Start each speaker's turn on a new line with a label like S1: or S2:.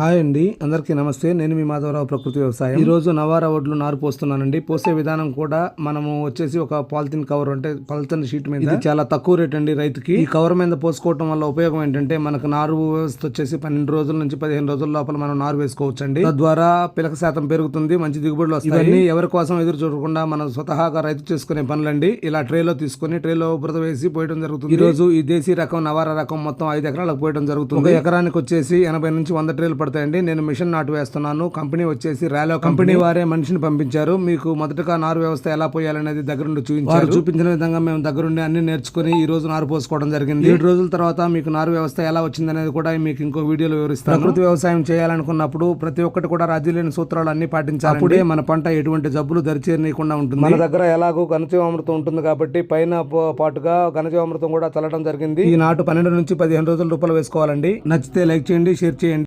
S1: Hi అండి అందరికీ నమస్తే. నేను మీ మాధవరావు ప్రకృతి వ్యవసాయం. ఈ రోజు నవారా వడ్లు నారు పోస్తున్నానండి. పోసే విధానం కూడా మనము వచ్చేసి ఒక పాలిథిన్ కవర్ అంటే పాలిథిన్ షీట్ మీద. చాలా తక్కువ రేట్ అండి రైతుకి. ఈ కవర్ మీద పోసుకోవడం వల్ల ఉపయోగం ఏంటంటే మనకు నారు వ్యవస్థ వచ్చేసి పన్నెండు రోజుల నుంచి పదిహేను రోజుల లోపల మనం నారు వేసుకోవచ్చు అండి తద్వారా పిలక శాతం పెరుగుతుంది మంచి దిగుబడులు వస్తాయి. ఇవన్నీ ఎవరి కోసం ఎదురు చూడకుండా మనం స్వతహాగా రైతు చేసుకునే పనులండి. ఇలా ట్రేలో తీసుకొని ట్రేలో బురద వేసి పోయడం జరుగుతుంది. ఈ రోజు ఈ దేశీ రకం నవారా రకం మొత్తం ఐదు ఎకరాలకు పోయడం జరుగుతుంది. ఒక ఎకరానికి వచ్చేసి ఎనభై నుంచి వంద ట్రేలు పడతాయండి నేను మిషన్ నాటు వేస్తున్నాను. కంపెనీ వచ్చేసి రాలో కంపెనీ వారే మనిషిని పంపించారు. మీకు మొదటగా నారు వ్యవస్థ ఎలా పోయాలనేది దగ్గరుండి చూపించారు చూపించిన విధంగా మేము దగ్గరుండి అన్ని నేర్చుకుని ఈ రోజు నారు పోసుకోవడం జరిగింది. ఏడు రోజుల తర్వాత మీకు నారు వ్యవస్థ ఎలా వచ్చిందనేది కూడా మీకు ఇంకో వీడియోలో వివరిస్తాను. ప్రకృతి వ్యవసాయం చేయాలనుకున్నప్పుడు ప్రతి ఒక్కటి కూడా రాజీ లేని సూత్రాలు అన్ని పాటించాలి అప్పుడే మన పంట ఎటువంటి జబ్బులు దరిచేరనీయకుండా ఉంటుంది. మన దగ్గర ఎలాగో ఘనజీవామృతం ఉంటుంది కాబట్టి పైన పాటుగా ఘనజీవామృతం కూడా చల్లడం జరిగింది. ఈ నాటు పన్నెండు నుంచి పదిహేను రోజుల రూపాయలు వేసుకోవాలండి. నచ్చితే లైక్ చేయండి షేర్ చేయండి.